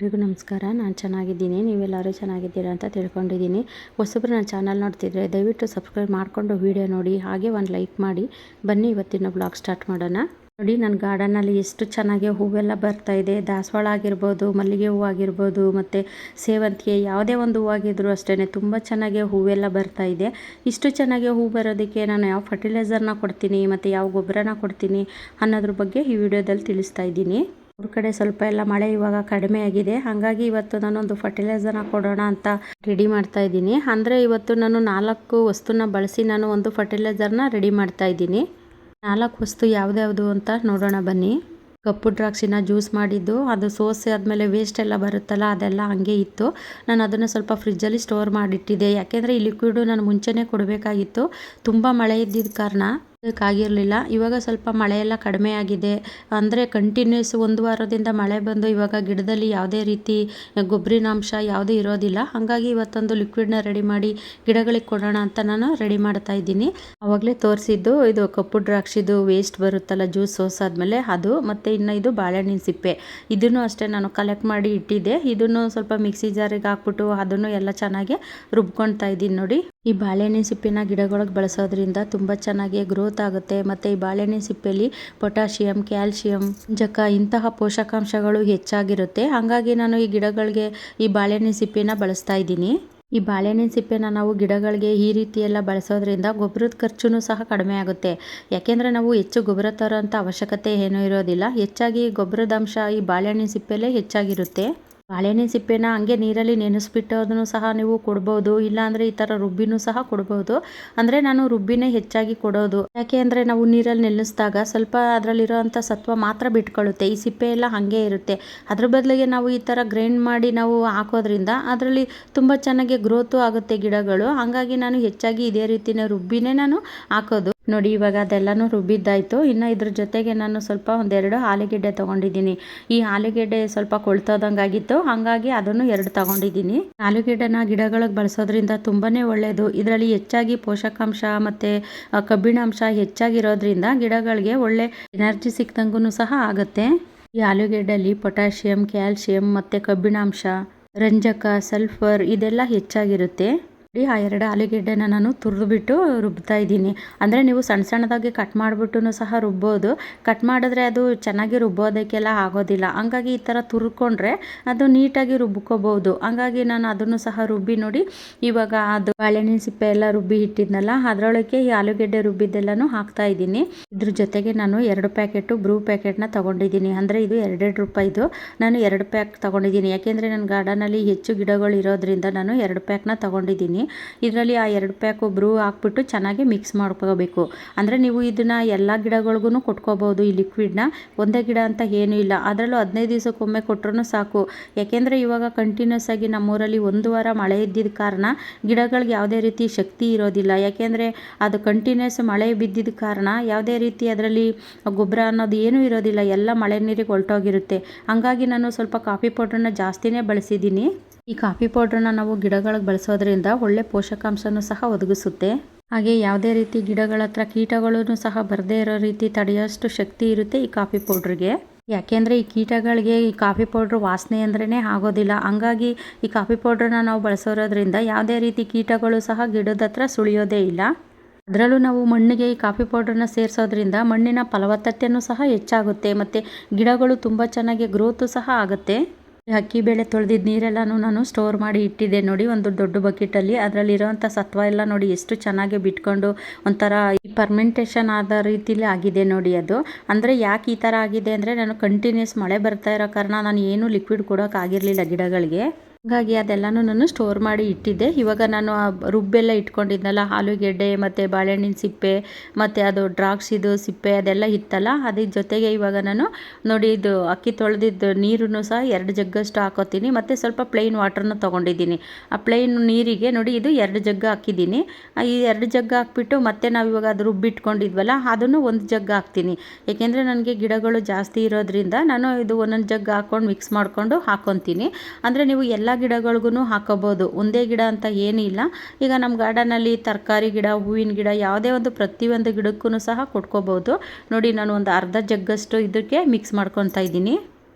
ಎಲ್ರಿಗೂ ನಮಸ್ಕಾರ. ನಾನು ಚೆನ್ನಾಗಿದ್ದೀನಿ. ನೀವೆಲ್ಲರೂ ಚೆನ್ನಾಗಿದ್ದೀರಾ ಅಂತ ತಿಳ್ಕೊಂಡಿದ್ದೀನಿ. ಹೊಸಬ್ರು ನನ್ನ ಚಾನಲ್ ನೋಡ್ತಿದ್ರೆ ದಯವಿಟ್ಟು ಸಬ್ಸ್ಕ್ರೈಬ್ ಮಾಡಿಕೊಂಡು ವೀಡಿಯೋ ನೋಡಿ. ಹಾಗೆ ಒಂದು ಲೈಕ್ ಮಾಡಿ. ಬನ್ನಿ ಇವತ್ತಿನ ಬ್ಲಾಗ್ ಸ್ಟಾರ್ಟ್ ಮಾಡೋಣ. ನೋಡಿ ನನ್ನ ಗಾರ್ಡನಲ್ಲಿ ಎಷ್ಟು ಚೆನ್ನಾಗಿ ಹೂವೆಲ್ಲ ಬರ್ತಾ ಇದೆ. ದಾಸವಾಳ ಆಗಿರ್ಬೋದು, ಮಲ್ಲಿಗೆ ಹೂವು ಆಗಿರ್ಬೋದು, ಮತ್ತು ಸೇವಂತಿಗೆ ಯಾವುದೇ ಒಂದು ಹೂವಾಗಿದ್ರು ಅಷ್ಟೇ ತುಂಬ ಚೆನ್ನಾಗಿ ಹೂವೆಲ್ಲ ಬರ್ತಾ ಇದೆ. ಇಷ್ಟು ಚೆನ್ನಾಗಿ ಹೂ ಬರೋದಕ್ಕೆ ನಾನು ಯಾವ ಫರ್ಟಿಲೈಸರ್ನ ಕೊಡ್ತೀನಿ, ಮತ್ತು ಯಾವ ಗೊಬ್ಬರನ ಕೊಡ್ತೀನಿ ಅನ್ನೋದ್ರ ಬಗ್ಗೆ ಈ ವಿಡಿಯೋದಲ್ಲಿ ತಿಳಿಸ್ತಾ ಇದ್ದೀನಿ. ಅವ್ರ ಕಡೆ ಸ್ವಲ್ಪ ಎಲ್ಲ ಮಳೆ ಇವಾಗ ಕಡಿಮೆ ಆಗಿದೆ. ಹಾಗಾಗಿ ಇವತ್ತು ನಾನೊಂದು ಫರ್ಟಿಲೈಸರ್ನ ಕೊಡೋಣ ಅಂತ ರೆಡಿ ಮಾಡ್ತಾ ಇದ್ದೀನಿ. ಅಂದರೆ ಇವತ್ತು ನಾನು ನಾಲ್ಕು ವಸ್ತುನ ಬಳಸಿ ನಾನು ಒಂದು ಫರ್ಟಿಲೈಸರ್ನ ರೆಡಿ ಮಾಡ್ತಾ ಇದ್ದೀನಿ. ನಾಲ್ಕು ವಸ್ತು ಯಾವ್ದ್ಯಾವುದು ಅಂತ ನೋಡೋಣ ಬನ್ನಿ. ಕಪ್ಪು ದ್ರಾಕ್ಷಿನ ಜ್ಯೂಸ್ ಮಾಡಿದ್ದು, ಅದು ಸೋಸೆ ಆದಮೇಲೆ ವೇಸ್ಟ್ ಎಲ್ಲ ಬರುತ್ತಲ್ಲ, ಅದೆಲ್ಲ ಹಾಗೆ ಇತ್ತು. ನಾನು ಅದನ್ನು ಸ್ವಲ್ಪ ಫ್ರಿಜ್ಜಲ್ಲಿ ಸ್ಟೋರ್ ಮಾಡಿಟ್ಟಿದ್ದೆ. ಯಾಕೆಂದರೆ ಈ ಲಿಕ್ವಿಡು ನಾನು ಮುಂಚೆನೇ ಕೊಡಬೇಕಾಗಿತ್ತು. ತುಂಬ ಮಳೆ ಇದ್ದಿದ್ದ ಕಾರಣ. ಆಗಿರಲಿಲ್ಲ ಇವಾಗ ಸ್ವಲ್ಪ ಮಳೆ ಎಲ್ಲ ಕಡಿಮೆ ಆಗಿದೆ. ಅಂದರೆ ಕಂಟಿನ್ಯೂಸ್ ಒಂದು ವಾರದಿಂದ ಮಳೆ ಬಂದು ಇವಾಗ ಗಿಡದಲ್ಲಿ ಯಾವುದೇ ರೀತಿ ಗೊಬ್ಬರಿನಾಂಶ ಯಾವುದೂ ಇರೋದಿಲ್ಲ. ಹಾಗಾಗಿ ಇವತ್ತೊಂದು ಲಿಕ್ವಿಡ್ನ ರೆಡಿ ಮಾಡಿ ಗಿಡಗಳಿಗೆ ಕೊಡೋಣ ಅಂತ ನಾನು ರೆಡಿ ಮಾಡ್ತಾ ಇದ್ದೀನಿ. ಆವಾಗಲೇ ತೋರಿಸಿದ್ದು ಇದು ಕಪ್ಪು ದ್ರಾಕ್ಷಿದು ವೇಸ್ಟ್ ಬರುತ್ತಲ್ಲ ಜ್ಯೂಸ್ ಸೋಸಾದ್ಮೇಲೆ ಅದು, ಮತ್ತು ಇನ್ನು ಇದು ಬಾಳೆಹಣ್ಣಿನ ಸಿಪ್ಪೆ. ಇದನ್ನು ಅಷ್ಟೇ ನಾನು ಕಲೆಕ್ಟ್ ಮಾಡಿ ಇಟ್ಟಿದ್ದೆ. ಇದನ್ನು ಸ್ವಲ್ಪ ಮಿಕ್ಸಿ ಜಾರಿಗೆ ಹಾಕ್ಬಿಟ್ಟು ಅದನ್ನು ಎಲ್ಲ ಚೆನ್ನಾಗಿ ರುಬ್ಕೊಳ್ತಾ ಇದ್ದೀನಿ ನೋಡಿ. ಈ ಬಾಳೆಹಣ್ಣಿನ ಸಿಪ್ಪೆನ ಗಿಡಗಳಿಗೆ ಬಳಸೋದ್ರಿಂದ ತುಂಬ ಚೆನ್ನಾಗಿ ಗ್ರೋತ್ ಆಗುತ್ತೆ. ಮತ್ತು ಈ ಬಾಳೆಹಣ್ಣಿನ ಸಿಪ್ಪೆಯಲ್ಲಿ ಪೊಟ್ಯಾಷಿಯಂ ಕ್ಯಾಲ್ಶಿಯಂ ಜಕ ಇಂತಹ ಪೋಷಕಾಂಶಗಳು ಹೆಚ್ಚಾಗಿರುತ್ತೆ. ಹಾಗಾಗಿ ನಾನು ಈ ಗಿಡಗಳಿಗೆ ಈ ಬಾಳೆಹಣ್ಣಿನ ಸಿಪ್ಪೆನ ಬಳಸ್ತಾ ಇದ್ದೀನಿ. ಈ ಬಾಳೆಹಣ್ಣಿನ ಸಿಪ್ಪೆನ ನಾವು ಗಿಡಗಳಿಗೆ ಈ ರೀತಿ ಎಲ್ಲ ಬಳಸೋದ್ರಿಂದ ಗೊಬ್ಬರದ ಖರ್ಚು ಸಹ ಕಡಿಮೆ ಆಗುತ್ತೆ. ಯಾಕೆಂದರೆ ನಾವು ಹೆಚ್ಚು ಗೊಬ್ಬರ ತರೋಂಥ ಅವಶ್ಯಕತೆ ಏನೂ ಇರೋದಿಲ್ಲ. ಹೆಚ್ಚಾಗಿ ಗೊಬ್ಬರದ ಅಂಶ ಈ ಬಾಳೆಹಣ್ಣಿನ ಸಿಪ್ಪೆಲೇ ಹೆಚ್ಚಾಗಿರುತ್ತೆ. ಬಾಳೆಹಣ್ಣಿನ ಸಿಪ್ಪೆನ ಹಂಗೆ ನೀರಲ್ಲಿ ನೆನೆಸ್ಬಿಟ್ಟೋದನ್ನು ಸಹ ನೀವು ಕೊಡ್ಬೋದು, ಇಲ್ಲಾಂದರೆ ಈ ಥರ ರುಬ್ಬಿನೂ ಸಹ ಕೊಡ್ಬೋದು. ಅಂದರೆ ನಾನು ರುಬ್ಬಿನೇ ಹೆಚ್ಚಾಗಿ ಕೊಡೋದು. ಯಾಕೆ ಅಂದರೆ ನಾವು ನೀರಲ್ಲಿ ನೆನೆಸಿದಾಗ ಸ್ವಲ್ಪ ಅದರಲ್ಲಿರೋವಂಥ ಸತ್ವ ಮಾತ್ರ ಬಿಟ್ಕೊಳ್ಳುತ್ತೆ. ಈ ಸಿಪ್ಪೆ ಎಲ್ಲ ಹಾಗೆ ಇರುತ್ತೆ. ಅದ್ರ ಬದಲಿಗೆ ನಾವು ಈ ಥರ ಗ್ರೈಂಡ್ ಮಾಡಿ ನಾವು ಹಾಕೋದ್ರಿಂದ ಅದರಲ್ಲಿ ತುಂಬ ಚೆನ್ನಾಗಿ ಗ್ರೋತು ಆಗುತ್ತೆ ಗಿಡಗಳು. ಹಾಗಾಗಿ ನಾನು ಹೆಚ್ಚಾಗಿ ಇದೇ ರೀತಿಯ ರುಬ್ಬಿನೇ ನಾನು ಹಾಕೋದು. ನೋಡಿ, ಇವಾಗ ಅದೆಲ್ಲನೂ ರುಬ್ಬಿದ್ದಾಯಿತು. ಇನ್ನು ಇದ್ರ ಜೊತೆಗೆ ನಾನು ಸ್ವಲ್ಪ ಒಂದೆರಡು ಆಲೂಗೆಡ್ಡೆ ತೊಗೊಂಡಿದ್ದೀನಿ. ಈ ಆಲೂಗೆಡ್ಡೆ ಸ್ವಲ್ಪ ಕೊಳ್ತೋದಂಗಾಗಿತ್ತು. ಹಾಗಾಗಿ ಅದನ್ನು ಎರಡು ತಗೊಂಡಿದ್ದೀನಿ. ಆಲೂಗೆಡ್ಡೆನ ಗಿಡಗಳಿಗೆ ಬಳಸೋದ್ರಿಂದ ತುಂಬಾ ಒಳ್ಳೆಯದು ಇದರಲ್ಲಿ ಹೆಚ್ಚಾಗಿ ಪೋಷಕಾಂಶ ಮತ್ತು ಕಬ್ಬಿಣಾಂಶ ಹೆಚ್ಚಾಗಿರೋದ್ರಿಂದ ಗಿಡಗಳಿಗೆ ಒಳ್ಳೆ ಎನರ್ಜಿ ಸಿಕ್ತಂಗೂ ಸಹ ಆಗುತ್ತೆ. ಈ ಆಲೂಗೆಡ್ಡೆಯಲ್ಲಿ ಪೊಟ್ಯಾಷಿಯಂ, ಕ್ಯಾಲ್ಶಿಯಂ ಮತ್ತು ಕಬ್ಬಿಣಾಂಶ, ರಂಜಕ, ಸಲ್ಫರ್ ಇದೆಲ್ಲ ಹೆಚ್ಚಾಗಿರುತ್ತೆ. ಆ ಎರಡು ಆಲೂಗೆಡ್ಡೆನ ನಾನು ತುರಿದ್ಬಿಟ್ಟು ರುಬ್ತಾ ಇದ್ದೀನಿ. ಅಂದರೆ ನೀವು ಸಣ್ಣ ಸಣ್ಣದಾಗಿ ಕಟ್ ಮಾಡಿಬಿಟ್ಟು ಸಹ ರುಬ್ಬೋದು. ಕಟ್ ಮಾಡಿದ್ರೆ ಅದು ಚೆನ್ನಾಗಿ ರುಬ್ಬೋದಕ್ಕೆಲ್ಲ ಆಗೋದಿಲ್ಲ. ಹಂಗಾಗಿ ಈ ಥರ ತುರ್ಕೊಂಡ್ರೆ ಅದು ನೀಟಾಗಿ ರುಬ್ಕೋಬೋದು. ಹಂಗಾಗಿ ನಾನು ಅದನ್ನು ಸಹ ರುಬ್ಬಿ ನೋಡಿ ಇವಾಗ ಅದು ಬಾಳೆಹಣ್ಣಿನ ಸಿಪ್ಪೆ ಎಲ್ಲ ರುಬ್ಬಿ ಇಟ್ಟಿದ್ನಲ್ಲ ಅದರೊಳಗೆ ಈ ಆಲೂಗೆಡ್ಡೆ ರುಬ್ಬಿದ್ದೆಲ್ಲನೂ ಹಾಕ್ತಾ ಇದ್ದೀನಿ. ಇದ್ರ ಜೊತೆಗೆ ನಾನು ಎರಡು ಪ್ಯಾಕೆಟು ಬ್ರೂ ಪ್ಯಾಕೆಟ್ನ ತೊಗೊಂಡಿದ್ದೀನಿ. ಅಂದರೆ ಇದು ಎರಡೆರಡು ರೂಪಾಯಿದು. ನಾನು ಎರಡು ಪ್ಯಾಕ್ ತೊಗೊಂಡಿದ್ದೀನಿ. ಯಾಕೆಂದರೆ ನನ್ನ ಗಾರ್ಡನಲ್ಲಿ ಹೆಚ್ಚು ಗಿಡಗಳು ಇರೋದ್ರಿಂದ ನಾನು ಎರಡು ಪ್ಯಾಕ್ನ ತೊಗೊಂಡಿದ್ದೀನಿ. ಇದರಲ್ಲಿ ಆ ಎರಡು ಪ್ಯಾಕು ಬ್ರೂ ಹಾಕ್ಬಿಟ್ಟು ಚೆನ್ನಾಗಿ ಮಿಕ್ಸ್ ಮಾಡ್ಕೋಬೇಕು. ಅಂದರೆ ನೀವು ಇದನ್ನು ಎಲ್ಲ ಗಿಡಗಳಿಗೂ ಕೊಟ್ಕೋಬೋದು ಈ ಲಿಕ್ವಿಡ್ನ ಒಂದೇ ಗಿಡ ಅಂತ ಏನೂ ಇಲ್ಲ. ಅದರಲ್ಲೂ ಹದಿನೈದು ದಿವಸಕ್ಕೊಮ್ಮೆ ಕೊಟ್ಟರು ಸಾಕು. ಯಾಕೆಂದರೆ ಇವಾಗ ಕಂಟಿನ್ಯೂಸ್ ಆಗಿ ನಮ್ಮೂರಲ್ಲಿ ಒಂದು ವಾರ ಮಳೆ ಇದ್ದಿದ್ದ ಕಾರಣ ಗಿಡಗಳಿಗೆ ಯಾವುದೇ ರೀತಿ ಶಕ್ತಿ ಇರೋದಿಲ್ಲ. ಯಾಕೆಂದರೆ ಅದು ಕಂಟಿನ್ಯೂಸ್ ಮಳೆ ಬಿದ್ದಿದ್ದ ಕಾರಣ ಯಾವುದೇ ರೀತಿ ಅದರಲ್ಲಿ ಗೊಬ್ಬರ ಅನ್ನೋದು ಏನೂ ಇರೋದಿಲ್ಲ. ಎಲ್ಲ ಮಳೆ ನೀರಿಗೆ ಹೊರಟೋಗಿರುತ್ತೆ ಹಾಗಾಗಿ ನಾನು ಸ್ವಲ್ಪ ಕಾಫಿ ಪೌಡ್ರನ್ನ ಜಾಸ್ತಿನೇ ಬಳಸಿದ್ದೀನಿ. ಈ ಕಾಫಿ ಪೌಡ್ರನ್ನ ನಾವು ಗಿಡಗಳಿಗೆ ಬಳಸೋದ್ರಿಂದ ಒಳ್ಳೆ ಪೋಷಕಾಂಶನೂ ಸಹ ಒದಗಿಸುತ್ತೆ. ಹಾಗೆ ಯಾವುದೇ ರೀತಿ ಗಿಡಗಳ ಹತ್ರ ಕೀಟಗಳೂ ಸಹ ಬರದೇ ಇರೋ ರೀತಿ ತಡೆಯೋಷ್ಟು ಶಕ್ತಿ ಇರುತ್ತೆ ಈ ಕಾಫಿ ಪೌಡ್ರಿಗೆ. ಯಾಕೆಂದರೆ ಈ ಕೀಟಗಳಿಗೆ ಈ ಕಾಫಿ ಪೌಡ್ರ್ ವಾಸನೆ ಅಂದ್ರೇ ಆಗೋದಿಲ್ಲ. ಹಂಗಾಗಿ ಈ ಕಾಫಿ ಪೌಡ್ರನ್ನ ನಾವು ಬಳಸೋದ್ರಿಂದ ಯಾವುದೇ ರೀತಿ ಕೀಟಗಳು ಸಹ ಗಿಡದ ಹತ್ರ ಸುಳಿಯೋದೇ ಇಲ್ಲ. ಅದರಲ್ಲೂ ನಾವು ಮಣ್ಣಿಗೆ ಈ ಕಾಫಿ ಪೌಡ್ರನ್ನ ಸೇರಿಸೋದ್ರಿಂದ ಮಣ್ಣಿನ ಫಲವತ್ತತೆಯೂ ಸಹ ಹೆಚ್ಚಾಗುತ್ತೆ. ಮತ್ತು ಗಿಡಗಳು ತುಂಬ ಚೆನ್ನಾಗಿ ಗ್ರೋತು ಸಹ ಆಗುತ್ತೆ. ಅಕ್ಕಿ ಬೇಳೆ ತೊಳೆದಿದ್ದ ನೀರೆಲ್ಲನೂ ನಾನು ಸ್ಟೋರ್ ಮಾಡಿ ಇಟ್ಟಿದ್ದೆ ನೋಡಿ, ಒಂದು ದೊಡ್ಡ ಬಕೆಟಲ್ಲಿ ಅದರಲ್ಲಿರೋವಂಥ ಸತ್ವ ಎಲ್ಲ ನೋಡಿ, ಎಷ್ಟು ಚೆನ್ನಾಗಿ ಬಿಟ್ಕೊಂಡು ಒಂಥರ ಪರ್ಮೆಂಟೇಷನ್ ಆದ ರೀತಿಲಿ ಆಗಿದೆ ನೋಡಿ ಅದು. ಅಂದರೆ ಯಾಕೆ ಈ ಥರ ಆಗಿದೆ ಅಂದರೆ, ನಾನು ಕಂಟಿನ್ಯೂಸ್ ಮಳೆ ಬರ್ತಾ ಇರೋ ಕಾರಣ ನಾನು ಏನೂ ಲಿಕ್ವಿಡ್ ಕೊಡೋಕ್ಕಾಗಿರಲಿಲ್ಲ ಗಿಡಗಳಿಗೆ. ಹಾಗಾಗಿ ಅದೆಲ್ಲನೂ ನಾನು ಸ್ಟೋರ್ ಮಾಡಿ ಇಟ್ಟಿದ್ದೆ. ಇವಾಗ ನಾನು ಆ ರುಬ್ಬೆಲ್ಲ ಇಟ್ಕೊಂಡಿದ್ನಲ್ಲ ಆಲೂಗೆಡ್ಡೆ ಮತ್ತು ಬಾಳೆಹಣ್ಣಿನ ಸಿಪ್ಪೆ ಮತ್ತು ಅದು ದ್ರಾಕ್ಷಿದು ಸಿಪ್ಪೆ ಅದೆಲ್ಲ ಇತ್ತಲ್ಲ, ಅದ್ರ ಜೊತೆಗೆ ಇವಾಗ ನಾನು ನೋಡಿ ಇದು ಅಕ್ಕಿ ತೊಳೆದಿದ್ದು ನೀರನ್ನು ಸಹ ಎರಡು ಜಗ್ಗಷ್ಟು ಹಾಕೋತೀನಿ. ಮತ್ತು ಸ್ವಲ್ಪ ಪ್ಲೈನ್ ವಾಟ್ರನ್ನು ತೊಗೊಂಡಿದ್ದೀನಿ. ಆ ಪ್ಲೈನ್ ನೀರಿಗೆ ನೋಡಿ ಇದು ಎರಡು ಜಗ್ಗ ಹಾಕಿದ್ದೀನಿ. ಈ ಎರಡು ಜಗ್ಗ ಹಾಕ್ಬಿಟ್ಟು ಮತ್ತೆ ನಾವು ಇವಾಗ ಅದು ರುಬ್ಬಿಟ್ಕೊಂಡಿದ್ವಲ್ಲ, ಅದನ್ನು ಒಂದು ಜಗ್ಗ ಹಾಕ್ತೀನಿ. ಏಕೆಂದರೆ ನನಗೆ ಗಿಡಗಳು ಜಾಸ್ತಿ ಇರೋದ್ರಿಂದ ನಾನು ಇದು ಒಂದೊಂದು ಜಗ್ಗ ಹಾಕ್ಕೊಂಡು ಮಿಕ್ಸ್ ಮಾಡಿಕೊಂಡು ಹಾಕೊತೀನಿ. ಅಂದರೆ ನೀವು ಎಲ್ಲ ಗಿಡಗಳಿಗೂ ಹಾಕಬಹುದು ಒಂದೇ ಗಿಡ ಅಂತ ಏನಿಲ್ಲ ಈಗ ನಮ್ಮ ಗಾರ್ಡನಲ್ಲಿ ತರಕಾರಿ ಗಿಡ, ಹೂವಿನ ಗಿಡ ಯಾವುದೇ ಒಂದು ಪ್ರತಿಯೊಂದು ಗಿಡಕ್ಕೂ ಸಹ ಕೊಟ್ಕೋಬೋದು. ನೋಡಿ ನಾನು ಒಂದು ಅರ್ಧ ಜಗ್ಗಷ್ಟು ಇದಕ್ಕೆ ಮಿಕ್ಸ್ ಮಾಡ್ಕೊತಾ ಇದ್ದೀನಿ.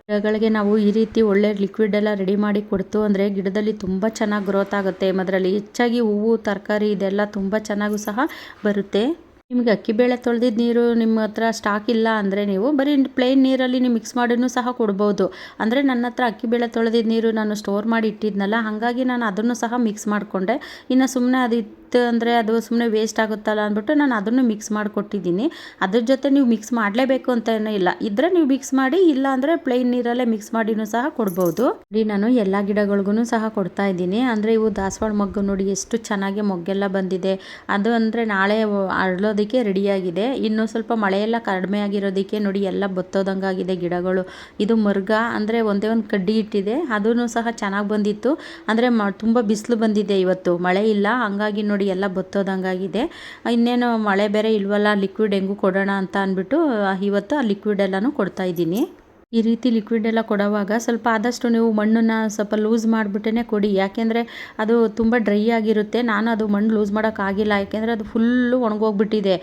ಗಿಡಗಳಿಗೆ ನಾವು ಈ ರೀತಿ ಒಳ್ಳೆ ಲಿಕ್ವಿಡ್ ಎಲ್ಲ ರೆಡಿ ಮಾಡಿ ಕೊಡ್ತು ಅಂದರೆ ಗಿಡದಲ್ಲಿ ತುಂಬ ಚೆನ್ನಾಗಿ ಗ್ರೋತ್ ಆಗುತ್ತೆ. ಅದರಲ್ಲಿ ಹೆಚ್ಚಾಗಿ ಹೂವು, ತರಕಾರಿ ಇದೆಲ್ಲ ತುಂಬ ಚೆನ್ನಾಗೂ ಸಹ ಬರುತ್ತೆ. ನಿಮಗೆ ಅಕ್ಕಿಬೇಳೆ ತೊಳೆದಿದ್ದ ನೀರು ನಿಮ್ಮ ಹತ್ರ ಸ್ಟಾಕ್ ಇಲ್ಲ ಅಂದರೆ ನೀವು ಬರೀ ಪ್ಲೇನ್ ನೀರಲ್ಲಿ ನೀವು ಮಿಕ್ಸ್ ಮಾಡಿನೂ ಸಹ ಕೊಡ್ಬೋದು. ಅಂದರೆ ನನ್ನ ಹತ್ರ ಅಕ್ಕಿಬೇಳೆ ತೊಳೆದಿದ್ದ ನೀರು ನಾನು ಸ್ಟೋರ್ ಮಾಡಿ ಇಟ್ಟಿದ್ನಲ್ಲ, ಹಾಗಾಗಿ ನಾನು ಅದನ್ನು ಸಹ ಮಿಕ್ಸ್ ಮಾಡಿಕೊಂಡೆ. ಇನ್ನು ಸುಮ್ಮನೆ ಅದು ಇತ್ತು ಅಂದರೆ ಅದು ಸುಮ್ಮನೆ ವೇಸ್ಟ್ ಆಗುತ್ತಲ್ಲ ಅಂದ್ಬಿಟ್ಟು ನಾನು ಅದನ್ನು ಮಿಕ್ಸ್ ಮಾಡಿಕೊಟ್ಟಿದ್ದೀನಿ. ಅದ್ರ ಜೊತೆ ನೀವು ಮಿಕ್ಸ್ ಮಾಡಲೇಬೇಕು ಅಂತ ಏನೂ ಇಲ್ಲ. ಇದ್ದರೆ ನೀವು ಮಿಕ್ಸ್ ಮಾಡಿ, ಇಲ್ಲ ಅಂದರೆ ಪ್ಲೇನ್ ನೀರಲ್ಲೇ ಮಿಕ್ಸ್ ಮಾಡಿನೂ ಸಹ ಕೊಡ್ಬೋದು. ನೋಡಿ, ನಾನು ಎಲ್ಲ ಗಿಡಗಳಿಗೂ ಸಹ ಕೊಡ್ತಾ ಇದ್ದೀನಿ. ಅಂದರೆ ಇವು ದಾಸವಾಳ ಮೊಗ್ಗು ನೋಡಿ ಎಷ್ಟು ಚೆನ್ನಾಗಿ ಮೊಗ್ಗೆಲ್ಲ ಬಂದಿದೆ. ಅದು ಅಂದರೆ ನಾಳೆ ಅರಳೋದಕ್ಕೆ ರೆಡಿಯಾಗಿದೆ ಇನ್ನೂ ಸ್ವಲ್ಪ ಮಳೆಯೆಲ್ಲ ಕಡಿಮೆ ಆಗಿರೋದಕ್ಕೆ ನೋಡಿ ಎಲ್ಲ ಬತ್ತೋದಂಗಾಗಿದೆ ಗಿಡಗಳು. ಇದು ಮರ್ಗ ಅಂದರೆ ಒಂದೇ ಒಂದು ಕಡ್ಡಿ ಇಟ್ಟಿದೆ. ಅದೂ ಸಹ ಚೆನ್ನಾಗಿ ಬಂದಿತ್ತು. ಅಂದರೆ ತುಂಬ ಬಿಸಿಲು ಬಂದಿದೆ ಇವತ್ತು. ಮಳೆ ಇಲ್ಲ. ಹಂಗಾಗಿ ನೋಡಿ ಎಲ್ಲ ಬತ್ತೋದಂಗಾಗಿದೆ. ಇನ್ನೇನು ಮಳೆ ಬೇರೆ ಇಲ್ವಲ್ಲ ಲಿಕ್ವಿಡ್ ಹೆಂಗೂ ಕೊಡೋಣ ಅಂತ ಅಂದ್ಬಿಟ್ಟು ಇವತ್ತು ಆ ಲಿಕ್ವಿಡ್ ಎಲ್ಲನೂ ಕೊಡ್ತಾ ಇದ್ದೀನಿ. ಈ ರೀತಿ ಲಿಕ್ವಿಡ್ ಎಲ್ಲ ಕೊಡೋವಾಗ ಸ್ವಲ್ಪ ಆದಷ್ಟು ನೀವು ಮಣ್ಣನ್ನು ಸ್ವಲ್ಪ ಲೂಸ್ ಮಾಡಿಬಿಟ್ಟೇ ಕೊಡಿ. ಯಾಕೆಂದರೆ ಅದು ತುಂಬ ಡ್ರೈ ಆಗಿರುತ್ತೆ. ನಾನು ಅದು ಮಣ್ಣು ಲೂಸ್ ಮಾಡೋಕ್ಕಾಗಿಲ್ಲ ಯಾಕೆಂದರೆ ಅದು ಫುಲ್ಲು ಒಣಗೋಗ್ಬಿಟ್ಟಿದೆ.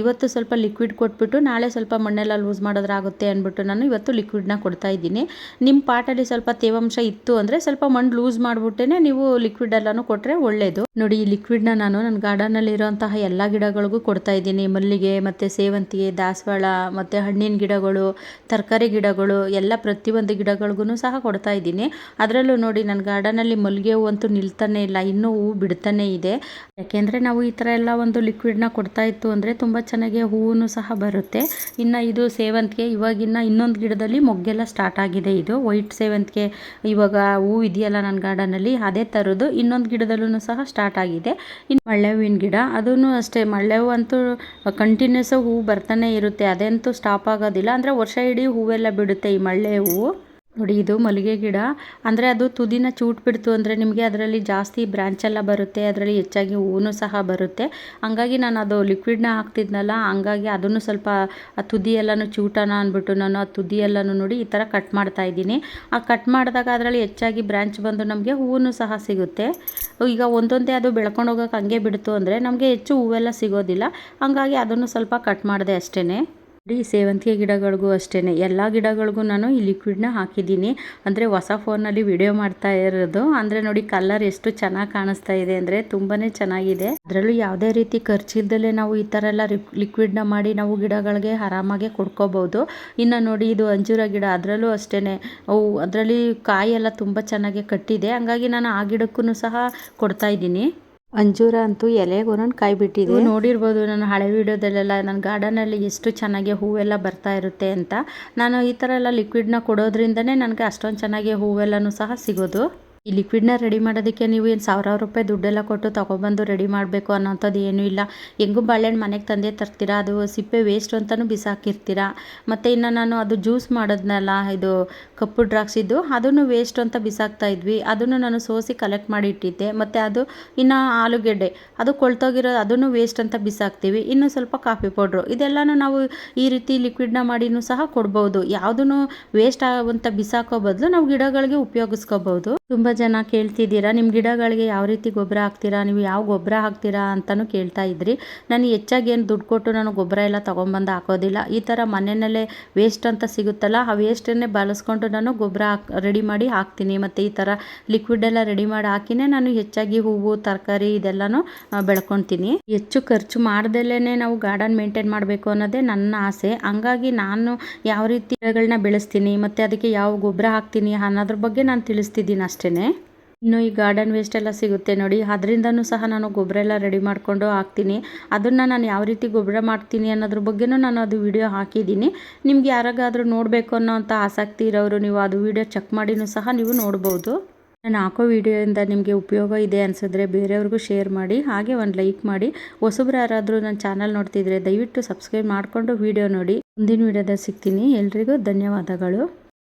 ಇವತ್ತು ಸ್ವಲ್ಪ ಲಿಕ್ವಿಡ್ ಕೊಟ್ಬಿಟ್ಟು ನಾಳೆ ಸ್ವಲ್ಪ ಮಣ್ಣೆಲ್ಲ ಲೂಸ್ ಮಾಡೋದ್ರಾಗುತ್ತೆ ಅಂದ್ಬಿಟ್ಟು ನಾನು ಇವತ್ತು ಲಿಕ್ವಿಡ್ನ ಕೊಡ್ತಾ ಇದ್ದೀನಿ. ನಿಮ್ಮ ಪಾಟಲ್ಲಿ ಸ್ವಲ್ಪ ತೇವಾಂಶ ಇತ್ತು ಅಂದರೆ ಸ್ವಲ್ಪ ಮಣ್ಣು ಲೂಸ್ ಮಾಡಿಬಿಟ್ಟೇ ನೀವು ಲಿಕ್ವಿಡ್ ಎಲ್ಲನೂ ಕೊಟ್ಟರೆ ಒಳ್ಳೆಯದು ನೋಡಿ, ಈ ಲಿಕ್ವಿಡ್ನ ನಾನು ನನ್ನ ಗಾರ್ಡನಲ್ಲಿರುವಂತಹ ಎಲ್ಲ ಗಿಡಗಳಿಗೂ ಕೊಡ್ತಾ ಇದ್ದೀನಿ. ಮಲ್ಲಿಗೆ, ಮತ್ತು ಸೇವಂತಿಗೆ, ದಾಸವಾಳ, ಮತ್ತು ಹಣ್ಣಿನ ಗಿಡಗಳು, ತರಕಾರಿ ಗಿಡಗಳು. ಎಲ್ಲ ಪ್ರತಿಯೊಂದು ಗಿಡಗಳಿಗೂ ಸಹ ಕೊಡ್ತಾ ಇದ್ದೀನಿ. ಅದರಲ್ಲೂ ನೋಡಿ ನನ್ನ ಗಾರ್ಡನಲ್ಲಿ ಮಲ್ಲಿಗೆ ಹೂವು ಅಂತೂ ನಿಲ್ತಾನೆ ಇಲ್ಲ, ಇನ್ನೂ ಹೂವು ಬಿಡ್ತಾನೆ ಇದೆ. ಯಾಕೆಂದರೆ ನಾವು ಈ ಥರ ಎಲ್ಲ ಒಂದು ಲಿಕ್ವಿಡ್ನ ಕೊಡ್ತಾ ಇತ್ತು ಅಂದರೆ ತುಂಬ ಚೆನ್ನಾಗಿ ಹೂವು ಸಹ ಬರುತ್ತೆ. ಇನ್ನು ಇದು ಸೇವಂತಿಗೆ, ಇವಾಗಿನ್ನ ಇನ್ನೊಂದು ಗಿಡದಲ್ಲಿ ಮೊಗ್ಗೆಲ್ಲ ಸ್ಟಾರ್ಟ್ ಆಗಿದೆ ಇದು. ವೈಟ್ ಸೇವಂತಿಗೆ ಇವಾಗ ಹೂವು ಇದೆಯಲ್ಲ ನನ್ನ ಗಾರ್ಡನಲ್ಲಿ, ಅದೇ ಥರದ್ದು ಇನ್ನೊಂದು ಗಿಡದಲ್ಲೂ ಸಹ ಸ್ಟಾರ್ಟ್ ಸ್ಟಾರ್ಟ್ ಆಗಿದೆ. ಇನ್ನು ಮಳೆ ಹೂವಿನ ಗಿಡ ಅದೂ ಅಷ್ಟೇ. ಮಳ್ಳೆ ಹೂವು ಅಂತೂ ಕಂಟಿನ್ಯೂಸ್ ಹೂವು ಬರ್ತಾನೆ ಇರುತ್ತೆ, ಅದಂತೂ ಸ್ಟಾಪ್ ಆಗೋದಿಲ್ಲ. ಅಂದರೆ ವರ್ಷ ಇಡೀ ಹೂವೆಲ್ಲ ಬಿಡುತ್ತೆ. ಈ ಮಳ್ಳೆ ಹೂವು. ನೋಡಿ, ಇದು ಮಲ್ಲಿಗೆ ಗಿಡ. ಅಂದರೆ ಅದು ತುದಿನ ಚೂಟ್ ಬಿಡ್ತು ಅಂದರೆ ನಿಮಗೆ ಅದರಲ್ಲಿ ಜಾಸ್ತಿ ಬ್ರ್ಯಾಂಚ್ ಎಲ್ಲ ಬರುತ್ತೆ, ಅದರಲ್ಲಿ ಹೆಚ್ಚಾಗಿ ಹೂವು ಸಹ ಬರುತ್ತೆ. ಹಂಗಾಗಿ ನಾನು ಅದು ಲಿಕ್ವಿಡ್ನ ಹಾಕ್ತಿದ್ನಲ್ಲ, ಹಂಗಾಗಿ ಅದನ್ನು ಸ್ವಲ್ಪ ಆ ತುದಿ ಎಲ್ಲನೂ ಚೂಟನ ಅಂದ್ಬಿಟ್ಟು ನಾನು ಆ ತುದಿ ಎಲ್ಲನೂ ನೋಡಿ ಈ ಥರ ಕಟ್ ಮಾಡ್ತಾ ಇದ್ದೀನಿ. ಆ ಕಟ್ ಮಾಡಿದಾಗ ಅದರಲ್ಲಿ ಹೆಚ್ಚಾಗಿ ಬ್ರ್ಯಾಂಚ್ ಬಂದು ನಮಗೆ ಹೂವು ಸಹ ಸಿಗುತ್ತೆ. ಈಗ ಒಂದೊಂದೇ ಅದು ಬೆಳ್ಕೊಂಡು ಹೋಗೋಕೆ ಹಂಗೆ ಬಿಡ್ತು ಅಂದರೆ ನಮಗೆ ಹೆಚ್ಚು ಹೂವೆಲ್ಲ ಸಿಗೋದಿಲ್ಲ. ಹಂಗಾಗಿ ಅದನ್ನು ಸ್ವಲ್ಪ ಕಟ್ ಮಾಡಿದೆ ಅಷ್ಟೇ ಈ ಸೇವಂತಿಗೆ ಗಿಡಗಳಿಗೂ ಅಷ್ಟೇ ಎಲ್ಲ ಗಿಡಗಳಿಗೂ ನಾನು ಈ ಲಿಕ್ವಿಡ್ನ ಹಾಕಿದ್ದೀನಿ. ಅಂದರೆ ಹೊಸ ಫೋನಲ್ಲಿ ವಿಡಿಯೋ ಮಾಡ್ತಾ ಇರೋದು. ಅಂದರೆ ನೋಡಿ ಕಲರ್ ಎಷ್ಟು ಚೆನ್ನಾಗಿ ಕಾಣಿಸ್ತಾ ಇದೆ ಅಂದರೆ ತುಂಬಾ ಚೆನ್ನಾಗಿದೆ. ಅದರಲ್ಲೂ ಯಾವುದೇ ರೀತಿ ಖರ್ಚಿಲ್ದಲೇ ನಾವು ಈ ಥರ ಎಲ್ಲ ಲಿಕ್ವಿಡ್ನ ಮಾಡಿ ನಾವು ಗಿಡಗಳಿಗೆ ಆರಾಮಾಗೆ ಕೊಡ್ಕೋಬೋದು. ಇನ್ನು ನೋಡಿ ಇದು ಅಂಜೂರ ಗಿಡ ಅದರಲ್ಲೂ ಅಷ್ಟೇ ಅವು ಅದರಲ್ಲಿ ಕಾಯಿ ಎಲ್ಲ ತುಂಬ ಚೆನ್ನಾಗಿ ಕಟ್ಟಿದೆ. ಹಂಗಾಗಿ ನಾನು ಆ ಗಿಡಕ್ಕೂ ಸಹ ಕೊಡ್ತಾ ಇದ್ದೀನಿ. ಅಂಜೂರ ಅಂತೂ ಎಲೆಗೆ ಒಂದೊಂದು ಕಾಯಿ ಬಿಟ್ಟಿದೆ. ನೋಡಿರ್ಬೋದು ನಾನು ಹಳೆ ವಿಡಿಯೋದಲ್ಲೆಲ್ಲ ನನ್ನ ಗಾರ್ಡನಲ್ಲಿ ಎಷ್ಟು ಚೆನ್ನಾಗಿ ಹೂವೆಲ್ಲ ಬರ್ತಾ ಇರುತ್ತೆ ಅಂತ. ನಾನು ಈ ಥರ ಎಲ್ಲ ಲಿಕ್ವಿಡ್ನ ಕೊಡೋದ್ರಿಂದನೇ ನನಗೆ ಅಷ್ಟೊಂದು ಚೆನ್ನಾಗಿ ಹೂವೆಲ್ಲನೂ ಸಹ ಸಿಗೋದು. ಈ ಲಿಕ್ವಿಡ್ನ ರೆಡಿ ಮಾಡೋದಕ್ಕೆ ನೀವು ಏನು ಸಾವಿರಾರು ರೂಪಾಯಿ ದುಡ್ಡೆಲ್ಲ ಕೊಟ್ಟು ತೊಗೊಬಂದು ರೆಡಿ ಮಾಡಬೇಕು ಅನ್ನೋಂಥದ್ದು ಏನೂ ಇಲ್ಲ. ಹೆಂಗೂ ಬಾಳೆಹಣ್ಣು ಮನೆಗೆ ತಂದೆ ತರ್ತೀರಾ? ಅದು ಸಿಪ್ಪೆ ವೇಸ್ಟ್ ಅಂತಲೂ ಬಿಸಾಕಿರ್ತೀರ? ಮತ್ತು ಇನ್ನು ನಾನು ಅದು ಜ್ಯೂಸ್ ಮಾಡೋದ್ನಲ್ಲ, ಇದು ಕಪ್ಪು ದ್ರಾಕ್ಷಿದ್ದು ಅದನ್ನು ವೇಸ್ಟ್ ಅಂತ ಬಿಸಾಕ್ತಾ ಇದ್ವಿ. ಅದನ್ನು ನಾನು ಸೋಸಿ ಕಲೆಕ್ಟ್ ಮಾಡಿ ಇಟ್ಟಿದ್ದೆ. ಮತ್ತು ಅದು ಇನ್ನು ಆಲೂಗೆಡ್ಡೆ, ಅದು ಕೊಳ್ತೋಗಿರೋ ಅದನ್ನು ವೇಸ್ಟ್ ಅಂತ ಬಿಸಾಕ್ತೀವಿ. ಇನ್ನು ಸ್ವಲ್ಪ ಕಾಫಿ ಪೌಡ್ರು ಇದೆಲ್ಲನೂ ನಾವು ಈ ರೀತಿ ಲಿಕ್ವಿಡ್ನ ಮಾಡಿನೂ ಸಹ ಕೊಡ್ಬೋದು. ಯಾವುದೂ ವೇಸ್ಟ್ ಆಗುವಂಥ ಬಿಸಾಕೋ ಬದಲು ನಾವು ಗಿಡಗಳಿಗೆ ಉಪಯೋಗಿಸ್ಕೋಬೋದು. ತುಂಬ ಜನ ಕೇಳ್ತಿದ್ದೀರಾ? ನಿಮ್ಮ ಗಿಡಗಳಿಗೆ ಯಾವ ರೀತಿ ಗೊಬ್ಬರ ಹಾಕ್ತೀರಾ? ನೀವು ಯಾವ ಗೊಬ್ಬರ ಹಾಕ್ತೀರಾ ಅಂತಲೂ ಕೇಳ್ತಾ ಇದ್ರಿ. ನಾನು ಹೆಚ್ಚಾಗಿ ಏನು ದುಡ್ಡು ಕೊಟ್ಟು ನಾನು ಗೊಬ್ಬರ ಎಲ್ಲ ತೊಗೊಂಬಂದು ಹಾಕೋದಿಲ್ಲ. ಈ ಥರ ಮನೆಯಲ್ಲೇ ವೇಸ್ಟ್ ಅಂತ ಸಿಗುತ್ತಲ್ಲ, ಆ ವೇಸ್ಟನ್ನೇ ಬಳಸ್ಕೊಂಡು ನಾನು ಗೊಬ್ಬರ ರೆಡಿ ಮಾಡಿ ಹಾಕ್ತೀನಿ. ಮತ್ತು ಈ ಥರ ಲಿಕ್ವಿಡ್ ಎಲ್ಲ ರೆಡಿ ಮಾಡಿ ಹಾಕಿನೇ ನಾನು ಹೆಚ್ಚಾಗಿ ಹೂವು, ತರಕಾರಿ ಇದೆಲ್ಲನೂ ಬೆಳ್ಕೊತೀನಿ ಹೆಚ್ಚು ಖರ್ಚು ಮಾಡ್ದಲೇ ನಾವು ಗಾರ್ಡನ್ ಮೇಂಟೈನ್ ಮಾಡಬೇಕು ಅನ್ನೋದೇ ನನ್ನ ಆಸೆ. ಹಂಗಾಗಿ ನಾನು ಯಾವ ರೀತಿ ಗಿಡಗಳನ್ನ ಬೆಳೆಸ್ತೀನಿ, ಮತ್ತು ಅದಕ್ಕೆ ಯಾವ ಗೊಬ್ಬರ ಹಾಕ್ತೀನಿ ಅನ್ನೋದ್ರ ಬಗ್ಗೆ ನಾನು ತಿಳಿಸ್ತಿದ್ದೀನಿ ಅಷ್ಟೇ ಇನ್ನು ಈ ಗಾರ್ಡನ್ ವೇಸ್ಟ್ ಎಲ್ಲ ಸಿಗುತ್ತೆ ನೋಡಿ. ಅದರಿಂದನೂ ಸಹ ನಾನು ಗೊಬ್ಬರ ಎಲ್ಲ ರೆಡಿ ಮಾಡಿಕೊಂಡು ಹಾಕ್ತೀನಿ. ಅದನ್ನು ನಾನು ಯಾವ ರೀತಿ ಗೊಬ್ಬರ ಮಾಡ್ತೀನಿ ಅನ್ನೋದ್ರ ಬಗ್ಗೆನೂ ನಾನು ಅದು ವಿಡಿಯೋ ಹಾಕಿದ್ದೀನಿ. ನಿಮ್ಗೆ ಯಾರಾಗಾದರೂ ನೋಡಬೇಕು ಅನ್ನೋ ಅಂಥ ಆಸಕ್ತಿ ಇರೋರು ನೀವು ಅದು ವಿಡಿಯೋ ಚೆಕ್ ಮಾಡಿನೂ ಸಹ ನೀವು ನೋಡ್ಬೋದು. ನಾನು ಹಾಕೋ ವಿಡಿಯೋಯಿಂದ ನಿಮಗೆ ಉಪಯೋಗ ಇದೆ ಅನಿಸಿದ್ರೆ ಬೇರೆಯವ್ರಿಗೂ ಶೇರ್ ಮಾಡಿ, ಹಾಗೆ ಒಂದು ಲೈಕ್ ಮಾಡಿ. ಹೊಸಬ್ರು ಯಾರಾದರೂ ನನ್ನ ಚಾನಲ್ ನೋಡ್ತಿದ್ರೆ ದಯವಿಟ್ಟು ಸಬ್ಸ್ಕ್ರೈಬ್ ಮಾಡಿಕೊಂಡು ವಿಡಿಯೋ ನೋಡಿ. ಮುಂದಿನ ವಿಡಿಯೋದಲ್ಲಿ ಸಿಗ್ತೀನಿ. ಎಲ್ರಿಗೂ ಧನ್ಯವಾದಗಳು.